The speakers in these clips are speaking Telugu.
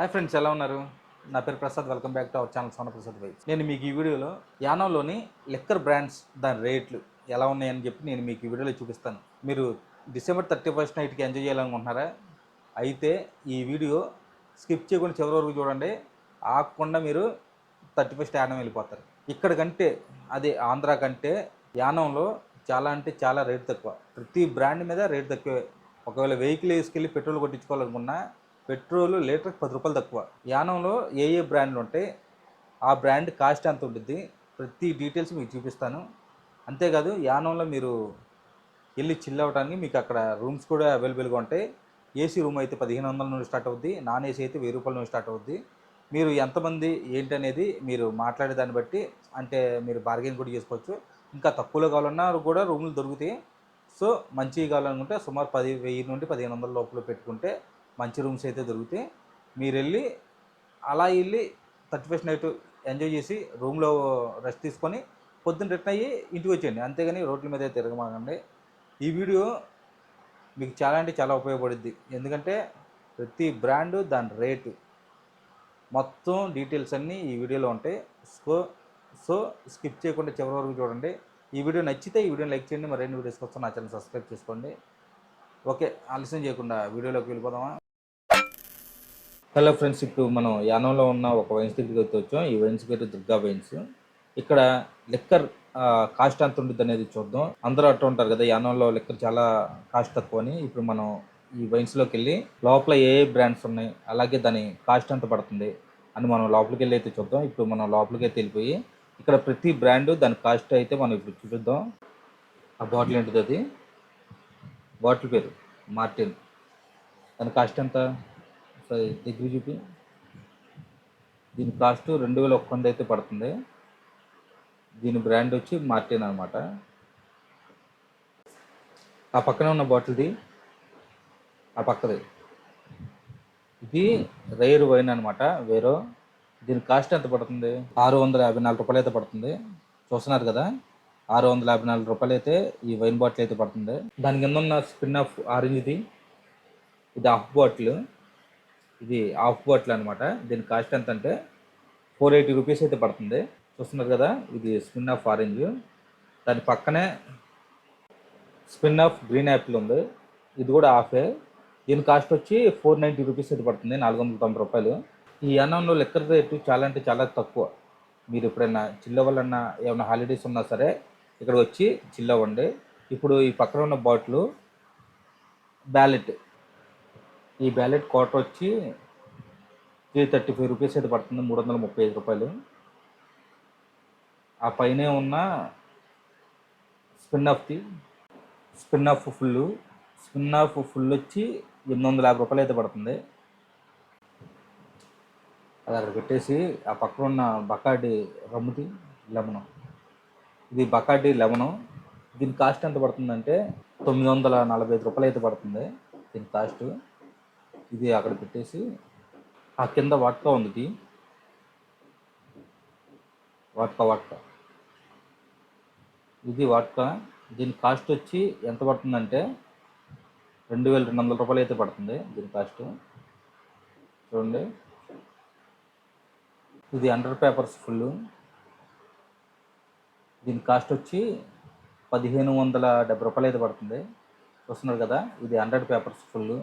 హాయ్ ఫ్రెండ్స్ ఎలా ఉన్నారు? నా పేరు Prasad welcome back to our channel సోన ప్రసాద్ వైస్ నేను మీకు ఈ వీడియోలో యానంలోని లిక్కర్ బ్రాండ్స్ దాని రేట్లు ఎలా ఉన్నాయని చెప్పి నేను మీకు ఈ వీడియోలో చూపిస్తాను. మీరు డిసెంబర్ థర్టీ ఫస్ట్ నైట్కి ఎంజాయ్ చేయాలనుకుంటున్నారా? అయితే ఈ వీడియో స్కిప్ చేయకుండా చివరి వరకు చూడండి. ఆగకుండా మీరు థర్టీ ఫస్ట్ యానం వెళ్ళిపోతారు. ఇక్కడ కంటే అదే ఆంధ్ర కంటే యానంలో చాలా అంటే చాలా రేట్ తక్కువ. ప్రతి బ్రాండ్ మీద రేట్ తక్కువే. ఒకవేళ వెహికల్ వేసుకెళ్ళి పెట్రోల్ కొట్టించుకోవాలనుకున్నా పెట్రోల్ లీటర్కి పది రూపాయలు తక్కువ. యానంలో ఏ ఏ బ్రాండ్లు ఉంటాయి ఆ బ్రాండ్ కాస్ట్ ఎంత ఉంటుంది ప్రతి డీటెయిల్స్ మీకు చూపిస్తాను. అంతేకాదు యానంలో మీరు వెళ్ళి చిల్ అవ్వడానికి మీకు అక్కడ రూమ్స్ కూడా అవైలబుల్గా ఉంటాయి. ఏసీ రూమ్ అయితే పదిహేను వందల నుండి స్టార్ట్ అవుద్ది. నాన్ ఏసీ అయితే వెయ్యి రూపాయల నుండి స్టార్ట్ అవుద్ది. మీరు ఎంతమంది ఏంటనేది మీరు మాట్లాడే దాన్ని బట్టి అంటే మీరు బార్గెన్ కూడా చేసుకోవచ్చు. ఇంకా తక్కువలో కావాలన్నా కూడా రూములు దొరుకుతాయి. సో మంచివి కావాలనుకుంటే సుమారు పది వెయ్యి నుండి పదిహేను వందల లోపల పెట్టుకుంటే మంచి రూమ్స్ అయితే దొరుకుతాయి మీరు వెళ్ళి అలా వెళ్ళి థర్టీ ఫస్ట్ నైట్ ఎంజాయ్ చేసి రూమ్లో రెస్ట్ తీసుకొని పొద్దున్న రిటర్న్ అయ్యి ఇంటికి వచ్చేయండి. అంతేగాని రోడ్ల మీద తిరగమాకండి. ఈ వీడియో మీకు చాలా అంటే చాలా ఉపయోగపడుద్ది. ఎందుకంటే ప్రతి బ్రాండు దాని రేటు. మొత్తం డీటెయిల్స్ అన్నీ ఈ వీడియోలో ఉంటాయి. సో సో స్కిప్ చేయకుండా చివరి వరకు చూడండి. ఈ వీడియో నచ్చితే ఈ వీడియోని లైక్ చేయండి. మరిన్ని వీడియోస్ కోసం నా ఛానల్ సబ్స్క్రైబ్ చేసుకోండి. ఓకే ఆలస్యం చేయకుండా వీడియోలోకి వెళ్ళిపోదామా? హలో ఫ్రెండ్స్ ఇప్పుడు మనం యానంలో ఉన్న ఒక వైన్స్ దగ్గరికి అయితే వచ్చాం. ఈ వైన్స్ పేరు దుర్గా వైన్స్ ఇక్కడ లిక్కర్ కాస్ట్ ఎంత ఉంటుంది అనేది చూద్దాం. అందరూ అట్టు ఉంటారు కదా యానంలో లిక్కర్ చాలా కాస్ట్ తక్కువ అని. ఇప్పుడు మనం ఈ వైన్స్లోకి వెళ్ళి లోపల ఏ ఏ బ్రాండ్స్ ఉన్నాయి అలాగే దాని కాస్ట్ ఎంత పడుతుంది అని మనం లోపలికి వెళ్ళి అయితే చూద్దాం. ఇప్పుడు మనం లోపలికి అయితే వెళ్ళిపోయి ఇక్కడ ప్రతి బ్రాండ్ దాని కాస్ట్ అయితే మనం ఇప్పుడు చూద్దాం ఆ బాటిల్ ఏంటిది అది? బాటిల్ పేరు మార్టిన్ దాని కాస్ట్ ఎంత? ఒకసారి దగ్గర చూపి. దీని కాస్ట్ రెండు వేల ఒక్క వంద అయితే పడుతుంది. దీని బ్రాండ్ వచ్చి మార్టిన్ అనమాట ఆ పక్కన ఉన్న బాటిల్ది ఆ పక్కది. ఇది రైర్ వైన్ అనమాట వేరో. దీని కాస్ట్ ఎంత పడుతుంది? ఆరు వందల యాభై నాలుగు రూపాయలు అయితే పడుతుంది. చూస్తున్నారు కదా ఆరు వందల యాభై నాలుగు రూపాయలు అయితే ఈ వైన్ బాటిల్ అయితే పడుతుంది. దాని కింద ఉన్న స్పిన్ ఆఫ్ ఆరెంజ్ది ఇది హాఫ్ బాటిల్ ఇది హాఫ్ బాటిల్ అనమాట దీని కాస్ట్ ఎంత అంటే ఫోర్ ఎయిటీ రూపీస్ అయితే పడుతుంది. చూస్తున్నారు కదా ఇది స్పిన్ ఆఫ్ ఆరెంజ్. దాని పక్కనే స్పిన్ ఆఫ్ గ్రీన్ యాపిల్ ఉంది. ఇది కూడా హాఫే దీని కాస్ట్ వచ్చి ఫోర్ నైంటీ రూపీస్ అయితే పడుతుంది నాలుగు వందల తొంభై రూపాయలు. ఈ అన్నంలో లెక్కర్ రేటు చాలా అంటే చాలా తక్కువ. మీరు ఎప్పుడైనా చిల్ ఏమైనా హాలిడేస్ ఉన్నా సరే ఇక్కడ వచ్చి చిల్ ఇప్పుడు ఈ పక్కన ఉన్న బాటిల్ బ్యాలెట్ ఈ బ్యాలెట్ క్వార్టర్ వచ్చి త్రీ థర్టీ ఫైవ్ రూపీస్ అయితే పడుతుంది మూడు వందల ముప్పై ఐదు రూపాయలు. ఆ పైనే ఉన్న స్పిన్ ఆఫ్ది spin off full spin off full వచ్చి ఎనిమిది వందల యాభై రూపాయలు అయితే పడుతుంది. అది అక్కడ పెట్టేసి ఆ పక్కన ఉన్న బకాడి రమ్ముది లెమను. ఇది బకాడి లెమను. దీని కాస్ట్ ఎంత పడుతుందంటే తొమ్మిది వందల నలభై ఐదు రూపాయలు అయితే పడుతుంది దీని కాస్ట్. ఇది అక్కడ పెట్టేసి ఆ కింద వాట్కా ఉంది ఇది వాట్కా వాట్కా. ఇది వాట్కా. దీని కాస్ట్ వచ్చి ఎంత పడుతుందంటే రెండు వేల రెండు వందల రూపాయలు అయితే పడుతుంది దీని కాస్ట్. చూడండి. ఇది అండర్ పేపర్స్ ఫుల్. దీని కాస్ట్ వచ్చి పదిహేను వందల డెబ్బై రూపాయలు అయితే పడుతుంది. చూస్తున్నారు కదా ఇది హండ్రెడ్ పేపర్స్ ఫుల్.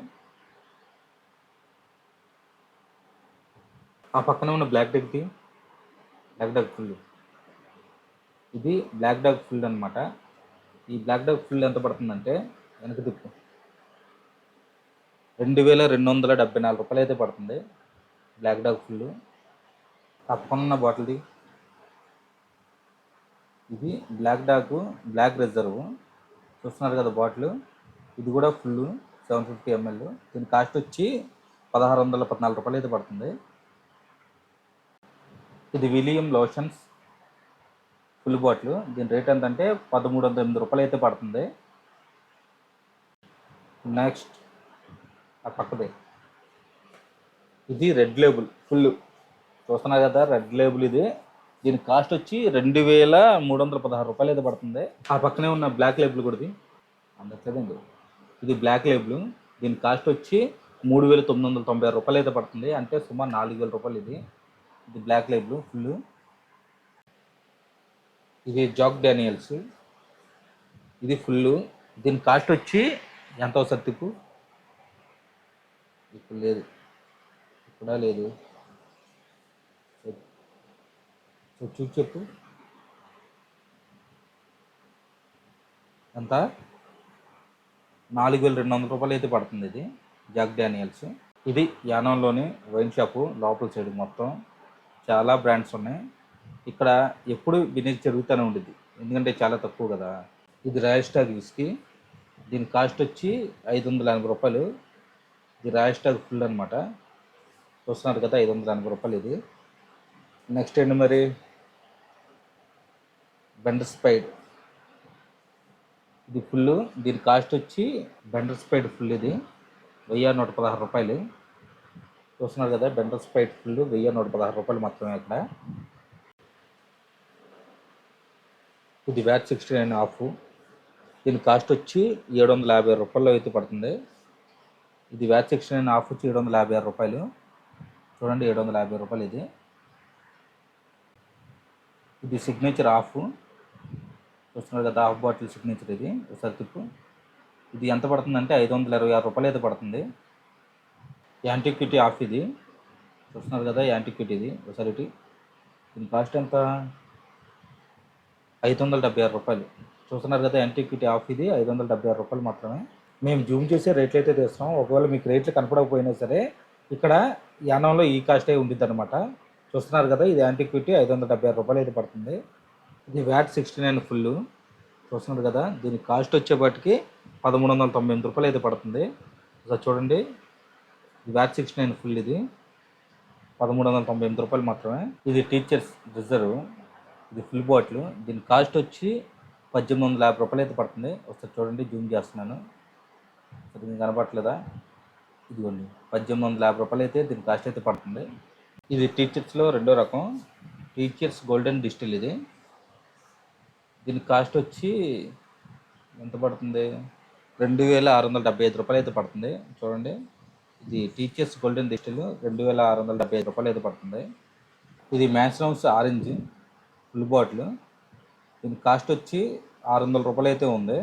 ఆ పక్కన ఉన్న బ్లాక్ డెక్ది బ్లాక్ డాగ్ ఫుల్ ఇది బ్లాక్ డాగ్ ఫుల్ అనమాట ఈ బ్లాక్ డాగ్ ఫుల్ ఎంత పడుతుందంటే వెనక దిక్కు. రెండు వేల రెండు వందల డెబ్బై నాలుగు రూపాయలు అయితే పడుతుంది బ్లాక్ డాగ్ ఫుల్ ఆ బాటిల్ది ఇది బ్లాక్ డాగ్ బ్లాక్ రిజర్వ్ చూస్తున్నారు కదా బాటిల్ ఇది కూడా ఫుల్ సెవెన్ ఫిఫ్టీ ఎంఎల్ దీని కాస్ట్ వచ్చి పదహారు వందల పద్నాలుగు రూపాయలు అయితే పడుతుంది. ఇది విలియం లోషన్స్ ఫుల్ బాటిల్. దీని రేట్ ఎంతంటే పదమూడు వందల ఎనిమిది రూపాయలు అయితే పడుతుంది. నెక్స్ట్ ఆ పక్కదే. ఇది రెడ్ లేబుల్ ఫుల్. చూస్తున్నారు కదా రెడ్ లేబుల్ ఇది. దీని కాస్ట్ వచ్చి రెండు వేల మూడు వందల పదహారు రూపాయలు అయితే పడుతుంది. ఆ పక్కనే ఉన్న బ్లాక్ లేబుల్ కూడా ఇది. అందట్లేదండి. ఇది బ్లాక్ లేబుల్. దీని కాస్ట్ వచ్చి మూడు వేల తొమ్మిది వందల తొంభై ఆరు రూపాయలు అయితే పడుతుంది. అంటే సుమారు నాలుగు వేల రూపాయలు ఇది. ఇది బ్లాక్ లైబ్లు ఫుల్ ఇది జాక్ డానియల్స్ ఇది ఫుల్ దీని కాస్ట్ వచ్చి ఎంత అవుతుంది తిప్పు ఇప్పుడు లేదు. ఇప్పుడా లేదు. చూసి చెప్పు. ఎంత? నాలుగు వేల రెండు వందల రూపాయలు అయితే పడుతుంది ఇది. జాక్ డానియల్స్ ఇది యానంలోని వైన్ షాపు లోపల సైడ్ మొత్తం. చాలా బ్రాండ్స్ ఉన్నాయి. ఇక్కడ ఎప్పుడు బిజినెస్ జరుగుతూనే ఉండేది ఎందుకంటే చాలా తక్కువ కదా. ఇది రాయల్ విస్కీ దీని కాస్ట్ వచ్చి ఐదు వందల ఎనభై రూపాయలు. ఇది రాయల్ ఫుల్ అనమాట చూస్తున్నారు కదా ఐదు వందల ఎనభై రూపాయలు ఇది. నెక్స్ట్ ఏంటి మరి? బెండర్ స్పైడ్ ఇది ఫుల్ దీని కాస్ట్ వచ్చి బెండర్ స్పైడ్ ఫుల్ ఇది. వెయ్యి నూట పదహారు రూపాయలు. చూస్తున్నారు కదా బెండర్ స్ప్రైట్ ఫుల్ వెయ్యి నూట పదహారు రూపాయలు మాత్రమే ఇక్కడ. ఇది వ్యాట్ సిక్స్టీ నైన్ ఆఫ్. దీని కాస్ట్ వచ్చి ఏడు వందల యాభై రూపాయలు అయితే పడుతుంది. ఇది వ్యాట్ సిక్స్టీ నైన్ ఆఫ్ వచ్చి ఏడు వందల యాభై ఆరు రూపాయలు. చూడండి ఏడు వందల యాభై రూపాయలు ఇది. ఇది సిగ్నేచర్ ఆఫ్. చూస్తున్నారు కదా హాఫ్ బాటిల్ సిగ్నేచర్ ఇది ఒకసారి తిప్పు ఇది ఎంత పడుతుందంటే ఐదు వందల ఇరవై ఆరు రూపాయలు అయితే పడుతుంది. యాంటిక్విటీ ఆఫ్ ఇది. చూస్తున్నారు కదా యాంటిక్విటీ ఇది ఒకసారి దీని కాస్ట్ ఎంత? ఐదు వందల డెబ్బై ఆరు రూపాయలు. చూస్తున్నారు కదా యాంటిక్విటీ ఆఫ్ ఇది ఐదు వందల డెబ్బై ఆరు రూపాయలు మాత్రమే. మేము జూమ్ చేసే రేట్లు అయితే తెస్తాం. ఒకవేళ మీకు రేట్లు కనపడకపోయినా సరే ఇక్కడ యానంలో ఈ కాస్టే ఉంటుంది అనమాట చూస్తున్నారు కదా ఇది యాంటిక్విటీ ఐదు వందల డెబ్బై ఆరు రూపాయలు అయితే పడుతుంది. ఇది వ్యాట్ సిక్స్టీ నైన్ ఫుల్ చూస్తున్నారు కదా దీని కాస్ట్ వచ్చేపాటికి పదమూడు వందల తొంభై ఎనిమిది రూపాయలు అయితే పడుతుంది. ఒకసారి చూడండి. ఇది సిక్స్టీ నైన్ ఫుల్ ఇది. పదమూడు వందల తొంభై ఎనిమిది రూపాయలు మాత్రమే. ఇది టీచర్స్ రిజర్వ్ ఇది ఫుల్ బాటిల్ దీని కాస్ట్ వచ్చి పద్దెనిమిది వందల యాభై రూపాయలు అయితే పడుతుంది. ఒకసారి చూడండి జూమ్ చేస్తున్నాను. సరే మీకు కనపట్లేదా ఇదిగోండి పద్దెనిమిది వందల యాభై రూపాయలు అయితే దీని కాస్ట్ అయితే పడుతుంది. ఇది టీచర్స్లో రెండో రకం. టీచర్స్ గోల్డెన్ డిస్టిల్ ఇది. దీని కాస్ట్ వచ్చి ఎంత పడుతుంది? రెండు వేల ఆరు వందల డెబ్బై ఐదు రూపాయలు అయితే పడుతుంది. చూడండి. ఇది టీచర్స్ గోల్డెన్ డిస్టిల్ రెండు వేల ఆరు వందల డెబ్బై ఐదు రూపాయలు అయితే పడుతుంది. ఇది Mansion House orange full bottle. దీని కాస్ట్ వచ్చి ఆరు వందల రూపాయలు అయితే ఉంది.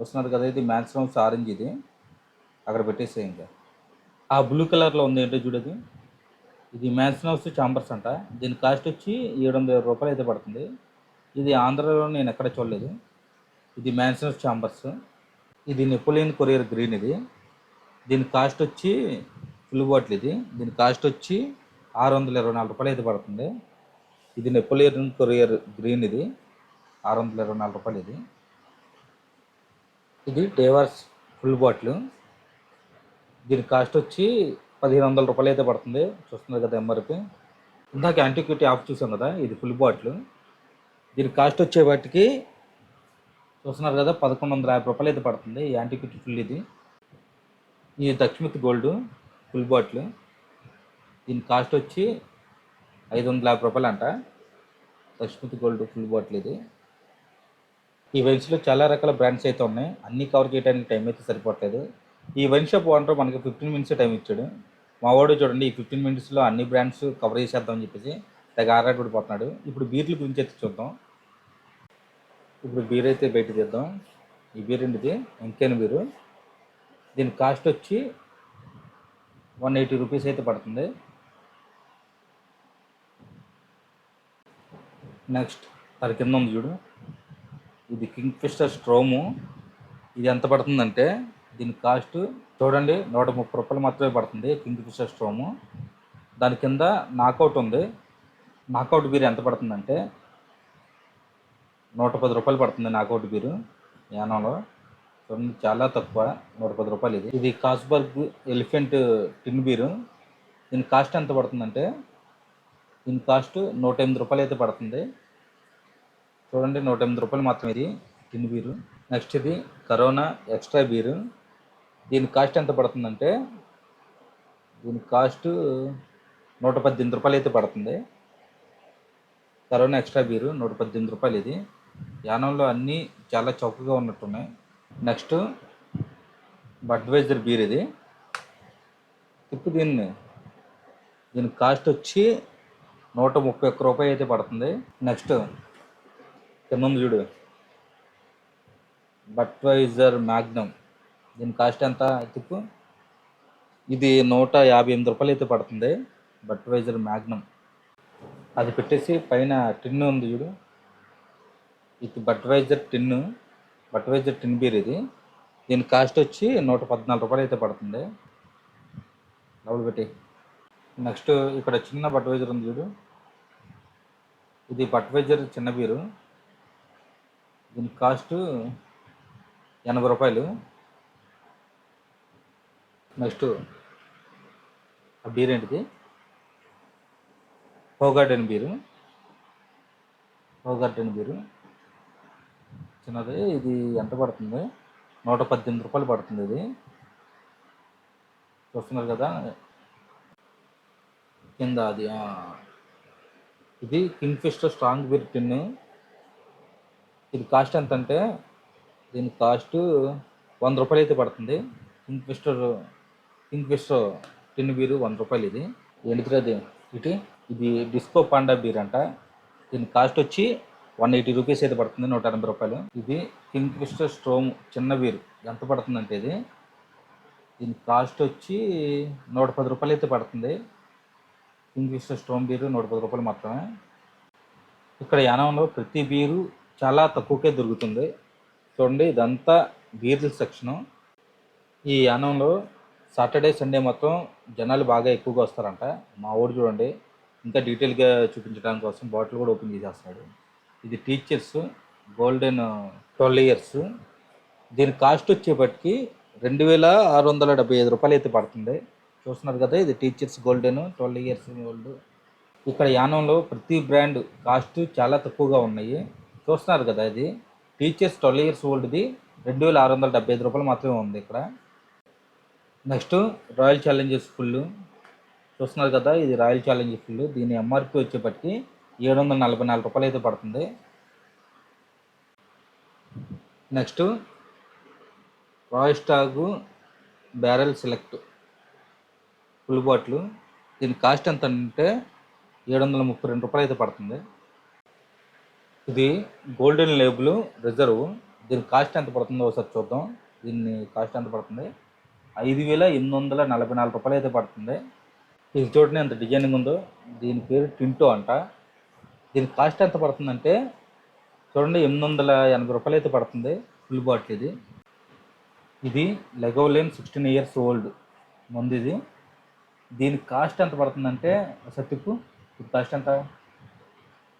వస్తున్నారు కదా ఇది మ్యాన్స్నౌస్ ఆరెంజ్ ఇది. అక్కడ పెట్టేసే ఇంకా ఆ బ్లూ కలర్లో ఉంది ఏంటో చూడదు ఇది మ్యాన్స్నౌస్ చాంబర్స్ అంట. దీని కాస్ట్ వచ్చి ఏడు వందల రూపాయలు అయితే పడుతుంది. ఇది ఆంధ్రాలో నేను ఎక్కడ చూడలేదు. ఇది మ్యాన్సన్స్ చాంబర్స్. ఇది నెపోలియన్ కొరియర్ గ్రీన్ ఇది. దీని కాస్ట్ వచ్చి ఫుల్ బాటిల్ ఇది. దీని కాస్ట్ వచ్చి ఆరు వందల ఇరవై నాలుగు రూపాయలు అయితే పడుతుంది. ఇది నెపోలియన్ కొరియర్ గ్రీన్ ఇది. ఆరు వందల ఇరవై నాలుగు రూపాయలు ఇది. ఇది డేవర్స్ ఫుల్ బాటిల్ దీని కాస్ట్ వచ్చి పదిహేను వందల రూపాయలు అయితే పడుతుంది. చూస్తున్నారు కదా ఎంఆర్పి ఇందాక యాంటిక్విటీ ఆఫ్ చూసాం కదా ఇది ఫుల్ బాటిల్ దీని కాస్ట్ వచ్చేవాటికి చూస్తున్నారు కదా పదకొండు వందల యాభై రూపాయలు అయితే పడుతుంది. ఈ యాంటిక్విటీ ఫుల్ ఇది. ఈ దక్షిమిత్ గోల్డ్ ఫుల్ బాటిల్ దీని కాస్ట్ వచ్చి ఐదు వందల యాభై రూపాయలు అంట దక్షిమిత్ గోల్డ్ ఫుల్ బాటిల్ ఇది. ఈ వైన్స్లో చాలా రకాల బ్రాండ్స్ అయితే ఉన్నాయి. అన్నీ కవర్ చేయడానికి టైం అయితే సరిపోవట్లేదు. ఈ వైన్ షాప్ ఓనర్ మనకి ఫిఫ్టీన్ మినిట్స్ టైం ఇచ్చాడు. మా వాడు చూడండి ఈ ఫిఫ్టీన్ మినిట్స్లో అన్ని బ్రాండ్స్ కవర్ చేసేద్దామని చెప్పేసి తెగ ఆరాటపడిపోతున్నాడు. ఇప్పుడు బీర్ల గురించి అయితే చూద్దాం. ఇప్పుడు బీర్ అయితే బయట తీద్దాం. ఈ బీర్ ఏంటిది? ఇంకేన్ బీరు దీని కాస్ట్ వచ్చి వన్ ఎయిటీ రూపీస్ అయితే పడుతుంది. నెక్స్ట్ దాని కింద ఉంది చూడు. ఇది కింగ్ ఫిషర్ స్ట్రోము ఇది ఎంత పడుతుందంటే దీని కాస్ట్ చూడండి నూట ముప్పై రూపాయలు మాత్రమే పడుతుంది కింగ్ ఫిషర్ స్ట్రోము దాని కింద నాకౌట్ ఉంది. నాకౌట్ బీర్ ఎంత పడుతుందంటే నూట పది రూపాయలు పడుతుంది నాకౌట్ బీరు యానంలో. చాలా తక్కువ నూట పది రూపాయలు ఇది. ఇది కాస్బర్గ్ ఎలిఫెంట్ టిన్ బీరు. దీని కాస్ట్ ఎంత పడుతుందంటే దీని కాస్ట్ నూట ఎనిమిది రూపాయలు అయితే పడుతుంది. చూడండి నూట ఎనిమిది రూపాయలు మాత్రం ఇది టిన్ బీరు. నెక్స్ట్ ఇది కరోనా ఎక్స్ట్రా బీరు. దీని కాస్ట్ ఎంత పడుతుందంటే దీని కాస్ట్ నూట పద్దెనిమిది రూపాయలు అయితే పడుతుంది. కరోనా ఎక్స్ట్రా బీరు నూట పద్దెనిమిది రూపాయలు ఇది. యానంలో అన్నీ చాలా చౌకగా ఉన్నట్టున్నాయి. నెక్స్ట్ బడ్వైజర్ బీర్ ఇది. తిప్పు దీన్ని దీని కాస్ట్ వచ్చి నూట ముప్పై ఒక్క రూపాయి అయితే పడుతుంది. నెక్స్ట్ కింద చూడు. బట్వైజర్ మ్యాగ్నమ్. దీని కాస్ట్ ఎంత తిప్పు ఇది నూట యాభై ఎనిమిది రూపాయలు అయితే పడుతుంది బట్వైజర్ మ్యాగ్నమ్. అది పెట్టేసి పైన టిన్ ఉంది చూడు. ఇది బట్వైజర్ టిన్ పట్టువేజర్ టిన్ బీర్ ఇది. దీని కాస్ట్ వచ్చి నూట పద్నాలుగు రూపాయలు అయితే పడుతుంది. డబుల్ పెట్టి. నెక్స్ట్ ఇక్కడ చిన్న బట్వేజర్ ఉంది చూడు. ఇది బట్వేజర్ చిన్న బీరు దీని కాస్ట్ ఎనభై రూపాయలు. నెక్స్ట్ ఆ బీర్ ఏంటిది? హోగార్డెన్ బీరు హోగార్డెన్ బీరు చిన్నది ఇది ఎంత పడుతుంది? నూట పద్దెనిమిది రూపాయలు పడుతుంది ఇది. చూస్తున్నారు కదా? కింద అది ఇది కింగ్ స్ట్రాంగ్ బీర్ టిన్. ఇది కాస్ట్ ఎంత అంటే దీని కాస్ట్ వంద రూపాయలు అయితే పడుతుంది. Kingfisher Kingfisher tin beer వంద రూపాయలు ఇది. ఏంటిది అది? ఇది ఇది డిస్కో పాండా బీర్ అంట. దీని కాస్ట్ వచ్చి వన్ ఎయిటీ రూపీస్ అయితే పడుతుంది నూట ఎనభై రూపాయలు. ఇది కింగ్ ఫిస్టర్ స్ట్రోమ్ చిన్న బీరు ఎంత పడుతుందంటే ఇది? దీని కాస్ట్ వచ్చి నూట పది రూపాయలు అయితే పడుతుంది. కింగ్ ఫిస్టర్ స్ట్రోమ్ బీరు నూట పది రూపాయలు మాత్రమే. ఇక్కడ యానంలో ప్రతి బీరు చాలా తక్కువకే దొరుకుతుంది. చూడండి ఇదంతా బీర్ల సెక్షను. ఈ యానంలో సాటర్డే సండే మొత్తం జనాలు బాగా ఎక్కువగా వస్తారంట. మా ఊరు చూడండి ఇంకా డీటెయిల్గా చూపించడానికి కోసం బాటిల్ కూడా ఓపెన్ చేసేస్తాడు ఇది టీచర్స్ గోల్డెన్ ట్వెల్వ్ ఇయర్స్ దీని కాస్ట్ వచ్చేపటికి రెండు వేల ఆరు వందల డెబ్బై ఐదు రూపాయలు అయితే పడుతుంది. చూస్తున్నారు కదా ఇది Teacher's golden twelve years old ఇక్కడ యానంలో ప్రతి బ్రాండ్ కాస్ట్ చాలా తక్కువగా ఉన్నాయి. చూస్తున్నారు కదా ఇది. టీచర్స్ ట్వెల్వ్ ఇయర్స్ ఓల్డ్ది రెండు వేల ఆరు వందల డెబ్బై ఐదు రూపాయలు మాత్రమే ఉంది ఇక్కడ. నెక్స్ట్ రాయల్ ఛాలెంజర్స్ ఫుల్ చూస్తున్నారు కదా ఇది రాయల్ ఛాలెంజర్స్ ఫుల్ దీని ఎంఆర్పి వచ్చేపటికి ఏడు వందల నలభై నాలుగు రూపాయలు అయితే పడుతుంది. Next Royal Stag barrel select full bottle. దీని కాస్ట్ ఎంత అంటే ఏడు వందల ముప్పై రెండు రూపాయలు అయితే పడుతుంది. ఇది గోల్డెన్ లేబుల్ రిజర్వ్. దీని కాస్ట్ ఎంత పడుతుందో ఒకసారి చూద్దాం. దీన్ని కాస్ట్ ఎంత పడుతుంది? ఐదు వేల ఎనిమిది వందల నలభై నాలుగు రూపాయలు అయితే పడుతుంది. ఇది చూడండి ఎంత డిజైనింగ్ ఉందో. దీని పేరు టింటో అంట. దీని కాస్ట్ ఎంత పడుతుందంటే చూడండి ఎనిమిది వందల ఎనభై రూపాయలు అయితే పడుతుంది ఫుల్ బాటిల్ ఇది. ఇది లెగోలేన్ సిక్స్టీన్ ఇయర్స్ ఓల్డ్ ముందు ఇది. దీని కాస్ట్ ఎంత పడుతుందంటే సత్తిప్పు దీని కాస్ట్ ఎంత?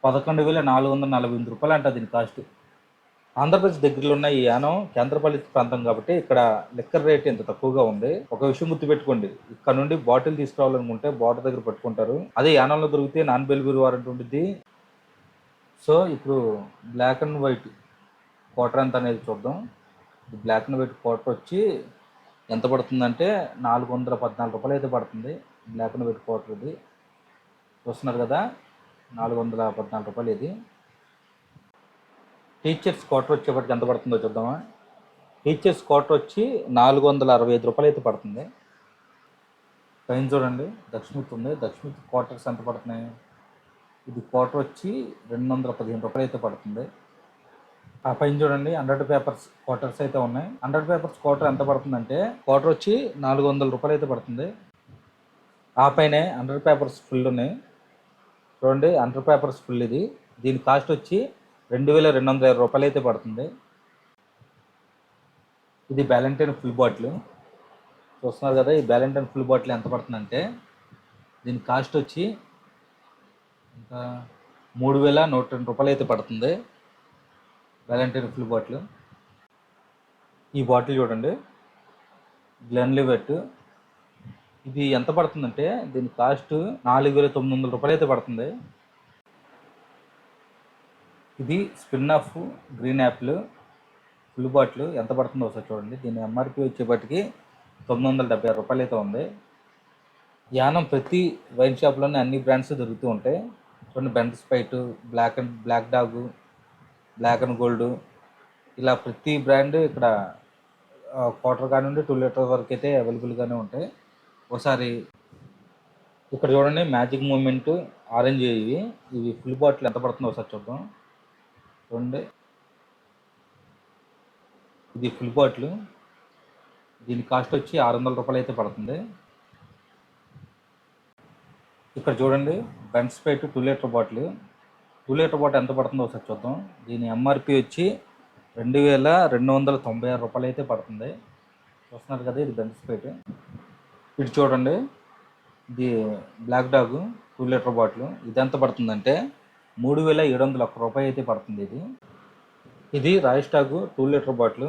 పదకొండు వేల నాలుగు వందల నలభై ఎనిమిది రూపాయలు అంట దీని కాస్ట్. ఆంధ్రప్రదేశ్ దగ్గరలో ఉన్న ఈ యానం కేంద్రపాలిత ప్రాంతం కాబట్టి ఇక్కడ లిక్కర్ రేట్ ఇంత తక్కువగా ఉంది. ఒక విషయం గుర్తుపెట్టుకోండి ఇక్కడ నుండి బాటిల్ తీసుకురావాలనుకుంటే బాటిల్ దగ్గర పట్టుకుంటారు. అదే యానంలో దొరికితే నాన్ బెల్బీర్ వారంటీ ఉంటుంది సో ఇప్పుడు బ్లాక్ అండ్ వైట్ క్వార్టర్ ఎంత అనేది చూద్దాం. బ్లాక్ అండ్ వైట్ క్వార్టర్ వచ్చి ఎంత పడుతుందంటే నాలుగు వందల పద్నాలుగు రూపాయలు అయితే పడుతుంది బ్లాక్ అండ్ వైట్ క్వార్టర్ ఇది. చూస్తున్నారు కదా నాలుగు వందల పద్నాలుగు రూపాయలు ఇది. టీచర్స్ క్వార్టర్ వచ్చేప్పటికి ఎంత పడుతుందో చూద్దామా. టీచర్స్ క్వార్టర్ వచ్చి నాలుగు వందల అరవై ఐదు రూపాయలు అయితే పడుతుంది. పైన చూడండి దక్షిణిత్ ఉంది. దక్షిణిత్ క్వార్టర్స్ ఎంత పడుతున్నాయి? ఇది క్వార్టర్ వచ్చి రెండు వందల పదిహేను రూపాయలు అయితే పడుతుంది. ఆ పైన చూడండి హండ్రెడ్ పేపర్స్ క్వార్టర్స్ అయితే ఉన్నాయి. హండ్రెడ్ పేపర్స్ క్వార్టర్ ఎంత పడుతుందంటే క్వార్టర్ వచ్చి నాలుగు వందల రూపాయలు అయితే పడుతుంది. ఆ పైనే హండ్రెడ్ పేపర్స్ ఫుల్ ఉన్నాయి. చూడండి హండ్రెడ్ పేపర్స్ ఫుల్ ఇది. దీని కాస్ట్ వచ్చి రెండు వేల రెండు వందల ఇరవై రూపాయలు అయితే పడుతుంది. ఇది బ్యాలెంటైన్ ఫుల్ బాటిల్ చూస్తున్నారు కదా ఈ బ్యాలెంటైన్ ఫుల్ బాటిల్ ఎంత పడుతుందంటే దీని కాస్ట్ వచ్చి ఇంకా మూడు వేల నూట రెండు రూపాయలు అయితే పడుతుంది. వ్యాలంటీన్ ఫుల్ బాటిల్ ఈ బాటిల్ చూడండి. గ్లెన్లివెట్ ఇది ఎంత పడుతుందంటే దీని కాస్ట్ నాలుగు వేల తొమ్మిది వందల రూపాయలు అయితే పడుతుంది. ఇది Smirnoff green apple full bottle ఎంత పడుతుందో ఒకసారి చూడండి. దీని ఎంఆర్పి వచ్చేపటికి తొమ్మిది వందల డెబ్బై ఆరు రూపాయలు అయితే ఉంది. యానం ప్రతి వైన్ షాప్లోనే అన్ని బ్రాండ్స్ దొరుకుతూ ఉంటాయి. రెండు బెండ్ spite black and Black Dog black and gold ఇలా ప్రతి బ్రాండ్ ఇక్కడ క్వార్టర్ కానివ్వండి టూ లీటర్ వరకు అయితే అవైలబుల్గానే ఉంటాయి. ఒకసారి ఇక్కడ చూడండి మ్యాజిక్ మూమెంట్ ఆరెంజ్ ఇవి. ఇవి ఫుల్ బాటిల్ ఎంత పడుతుందో ఒకసారి చూద్దాం. చూడండి. ఇది ఫుల్ బాటిల్ దీని కాస్ట్ వచ్చి ఆరు వందల రూపాయలు అయితే పడుతుంది. ఇక్కడ చూడండి బెన్స్ spite two litre bottle two litre bottle ఎంత పడుతుందో ఒకసారి చూద్దాం. దీని ఎంఆర్పి వచ్చి రెండు వేల రెండు వందల తొంభై ఆరు రూపాయలు అయితే పడుతుంది. చూస్తున్నారు కదా ఇది బెన్స్ పేట్ ఇటు చూడండి ఇది Black Dog two litre bottle ఇది ఎంత పడుతుందంటే మూడు వేల ఏడు వందల ఒక్క రూపాయి అయితే పడుతుంది ఇది. ఇది Royal Stag two litre bottle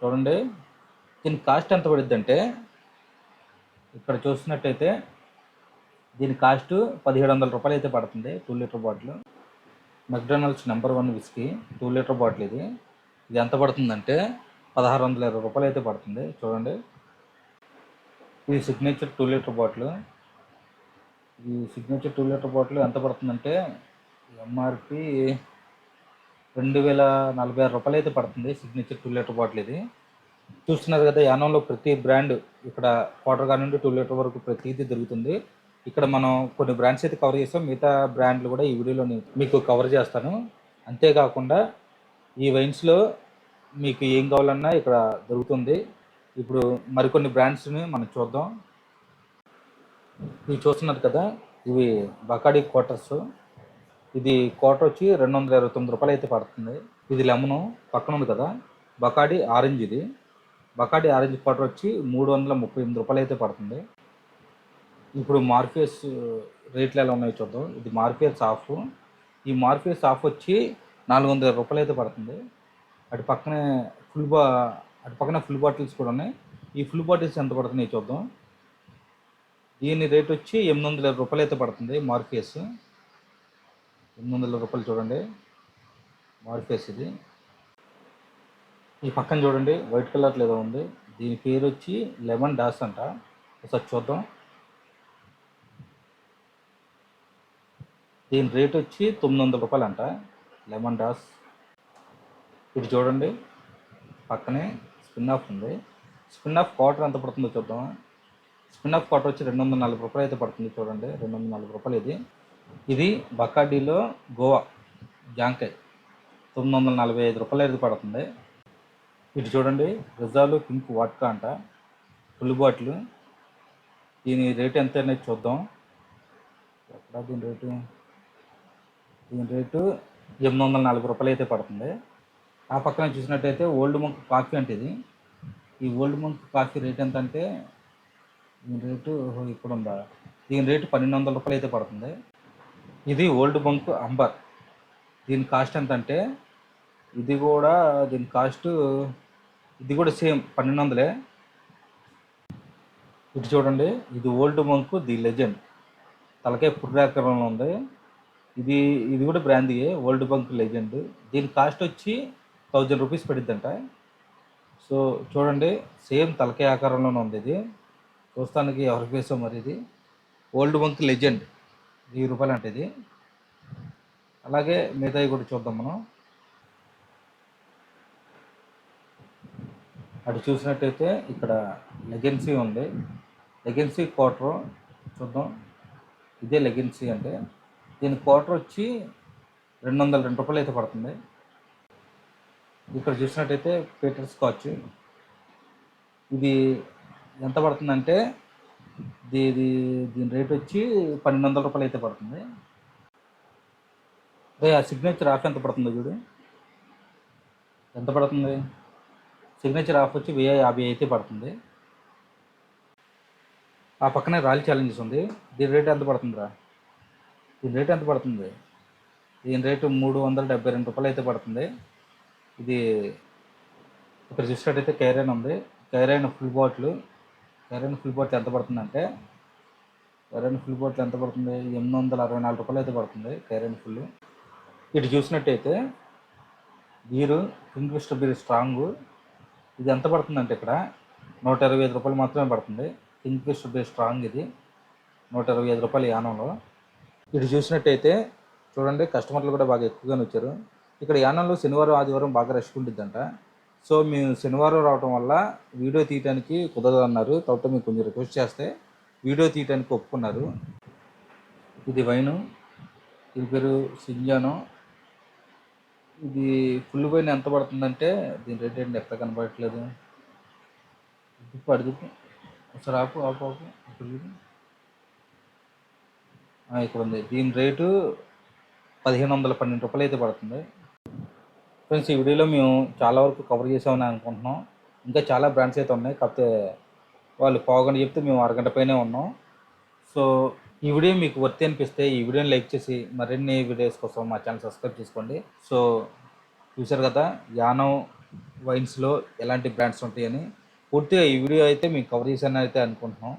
చూడండి దీని కాస్ట్ ఎంత పడుద్ది అంటే ఇక్కడ చూసినట్టయితే దీని కాస్ట్ పదిహేడు వందల రూపాయలు అయితే పడుతుంది two litre bottle McDonald's number one whisky two litre bottle ఇది. ఇది ఎంత పడుతుందంటే పదహారు వందల ఇరవై రూపాయలు అయితే పడుతుంది. చూడండి. ఇది సిగ్నేచర్ టూ లీటర్ బాటిల్ ఈ సిగ్నేచర్ టూ లీటర్ బాటిల్ ఎంత పడుతుందంటే ఎంఆర్పి రెండు వేల నలభై ఆరు రూపాయలు అయితే పడుతుంది సిగ్నేచర్ టూ లీటర్ బాటిల్ ఇది. చూస్తున్నారు కదా యానంలో ప్రతి బ్రాండ్ ఇక్కడ క్వార్టర్ కానివ్వండి నుండి టూ లీటర్ వరకు ప్రతిదీ దొరుకుతుంది. ఇక్కడ మనం కొన్ని బ్రాండ్స్ అయితే కవర్ చేస్తాం. మిగతా బ్రాండ్లు కూడా ఈ వీడియోలో మీకు కవర్ చేస్తాను. అంతేకాకుండా ఈ వైన్స్లో మీకు ఏం కావాలన్నా ఇక్కడ దొరుకుతుంది. ఇప్పుడు మరికొన్ని బ్రాండ్స్ని మనం చూద్దాం. ఇవి చూస్తున్నారు కదా ఇవి బకాడీ క్వార్టర్స్ ఇది క్వార్టర్ వచ్చి రెండు వందల ఇరవై తొమ్మిది రూపాయలు అయితే పడుతుంది. ఇది లెమను పక్కన ఉంది కదా బకాడీ ఆరెంజ్ ఇది. బకాడీ ఆరెంజ్ క్వార్టర్ వచ్చి మూడు వందల ముప్పై ఎనిమిది రూపాయలు అయితే పడుతుంది. ఇప్పుడు మార్ఫియస్ రేట్లు ఎలా ఉన్నాయో చూద్దాం. ఇది మార్ఫియస్ ఆఫ్. ఈ మార్ఫియస్ ఆఫ్ వచ్చి నాలుగు వందల రూపాయలు అయితే పడుతుంది. అటు పక్కనే ఫుల్ బా అటు పక్కన ఫుల్ బాటిల్స్ కూడా ఉన్నాయి. ఈ ఫుల్ బాటిల్స్ ఎంత పడుతున్నాయి చూద్దాం. దీని రేట్ వచ్చి ఎనిమిది వందల రూపాయలు అయితే పడుతుంది మార్ఫియస్. ఎనిమిది వందల రూపాయలు చూడండి. మార్ఫియస్ ఇది. ఈ పక్కన చూడండి వైట్ కలర్ ఏదో ఉంది. దీని పేరు వచ్చి లెమన్ డాస్ అంట. ఒకసారి చూద్దాం. దీని రేట్ వచ్చి తొమ్మిది వందల రూపాయలు అంట లెమన్ డాస్ ఇటు చూడండి. పక్కనే స్పిన్ ఆఫ్ ఉంది. స్పిన్ ఆఫ్ క్వార్టర్ ఎంత పడుతుందో చూద్దాం. స్పిన్ ఆఫ్ క్వార్టర్ వచ్చి రెండు వందల నలభై రూపాయలు అయితే పడుతుంది చూడండి. రెండు వందల నలభై రూపాయలు ఇది. ఇది బకాడీలో గోవా జాంకాయ్ తొమ్మిది వందల నలభై ఐదు రూపాయలు అయితే పడుతుంది. ఇటు చూడండి. రిజాలు పింక్ వాట్కా అంట. Full bottle. దీని రేట్ ఎంత అనేది చూద్దాం. ఎక్కడ దీని రేటు? దీని రేటు ఎనిమిది వందల నలభై రూపాయలు అయితే పడుతుంది. ఆ పక్కన చూసినట్టయితే ఓల్డ్ మంక్ కాఫీ అంటే ఇది ఈ ఓల్డ్ మంక్ కాఫీ రేట్ ఎంత అంటే దీని రేటు ఓహో, ఇక్కడ ఉందా దీని రేటు పన్నెండు వందల రూపాయలు అయితే పడుతుంది. ఇది ఓల్డ్ బంక్ అంబర్. దీని కాస్ట్ ఎంత అంటే ఇది కూడా దీని కాస్ట్ ఇది కూడా సేమ్ పన్నెండు వందలే ఇటు చూడండి ఇది ఓల్డ్ బంక్ ది లెజెండ్. తలకాయ పుర్రాకరంలో ఉంది. ఇది ఇది కూడా బ్రాందీయే ఓల్డ్ బంక్ లెజెండ్ దీని కాస్ట్ వచ్చి థౌజండ్ రూపీస్ పడిద్దంట. సో చూడండి సేమ్ తలకాయ ఆకారంలోనే ఉంది ఇది. చూస్తానికి ఎవరి ఫేసో మరి ఇది. ఓల్డ్ బంక్ లెజెండ్ వెయ్యి రూపాయలు అంటే ఇది. అలాగే మిగతాయి కూడా చూద్దాం మనం. అటు చూసినట్టయితే ఇక్కడ లెగెన్సీ ఉంది. లెగెన్సీ క్వార్టర్ చూద్దాం. ఇదే లెగెన్సీ అంటే దీని క్వార్టర్ వచ్చి రెండు వందల రెండు రూపాయలు అయితే పడుతుంది. ఇక్కడ చూసినట్టయితే పీటర్ స్కాచ్ ఇది ఎంత పడుతుందంటే దీది దీని రేట్ వచ్చి పన్నెండు వందల రూపాయలు అయితే పడుతుంది. అదే ఆ సిగ్నేచర్ ఆఫ్ ఎంత పడుతుందో చూడు. ఎంత పడుతుంది? సిగ్నేచర్ ఆఫ్ వచ్చి వెయ్యి యాభై అయితే పడుతుంది. ఆ పక్కనే రాయల్ ఛాలెంజెస్ ఉంది. దీని రేట్ ఎంత పడుతుందిరా? దీని రేట్ ఎంత పడుతుంది? దీని రేటు మూడు వందల డెబ్బై రెండు రూపాయలు అయితే పడుతుంది. ఇది ఇక్కడ చూసినట్టయితే కైరైన్ ఉంది. కైరైన్ ఫుల్ బాటిల్. కైరైన్ ఫుల్ బాటిల్ ఎంత పడుతుందంటే కైరైన్ ఫుల్ బాటిల్ ఎంత పడుతుంది? ఎనిమిది వందల అరవై నాలుగు రూపాయలు అయితే పడుతుంది కైరైన్ ఫుల్. ఇటు చూసినట్టయితే బీరు కింగ్ బీర్ స్ట్రాంగ్. ఇది ఎంత పడుతుందంటే ఇక్కడ నూట ఇరవై ఐదు రూపాయలు మాత్రమే పడుతుంది. కింగ్ బీర్ స్ట్రాంగ్ ఇది. నూట ఇరవై ఐదు రూపాయలు యానంలో. ఇటు చూసినట్టయితే చూడండి కస్టమర్లు కూడా బాగా ఎక్కువగానే వచ్చారు. ఇక్కడ యానంలో శనివారం ఆదివారం బాగా రష్ ఉంటుందంట సో మేము శనివారం రావడం వల్ల వీడియో తీయడానికి కుదరదన్నారు. కాబట్టి మీకు కొంచెం రిక్వెస్ట్ చేస్తే వీడియో తీయడానికి ఒప్పుకున్నారు. ఇది వైను. దీని పేరు సింజాను. ఇది ఫుల్ వైన్ ఎంత పడుతుందంటే దీని రేట్ ఏంటి? ఎక్కడ కనపడట్లేదు దిప్పు ఒకసారి ఆపు ఆపు ఆపు. ఇక్కడ ఉంది దీని రేటు పదిహేను వందల పన్నెండు రూపాయలు అయితే పడుతుంది. ఫ్రెండ్స్ ఈ వీడియోలో మేము చాలా వరకు కవర్ చేసామని అనుకుంటున్నాం. ఇంకా చాలా బ్రాండ్స్ అయితే ఉన్నాయి. కాకపోతే వాళ్ళు పావుగంట చెప్తే మేము అరగంట పైనే ఉన్నాం. సో ఈ వీడియో మీకు వర్తి అనిపిస్తే ఈ వీడియోని లైక్ చేసి మరిన్ని వీడియోస్ కోసం మా ఛానల్ సబ్స్క్రైబ్ చేసుకోండి. సో చూశారు కదా యానో వైన్స్లో ఎలాంటి బ్రాండ్స్ ఉంటాయని. పూర్తిగా ఈ వీడియో అయితే మేము కవర్ చేశానని అయితే అనుకుంటున్నాం.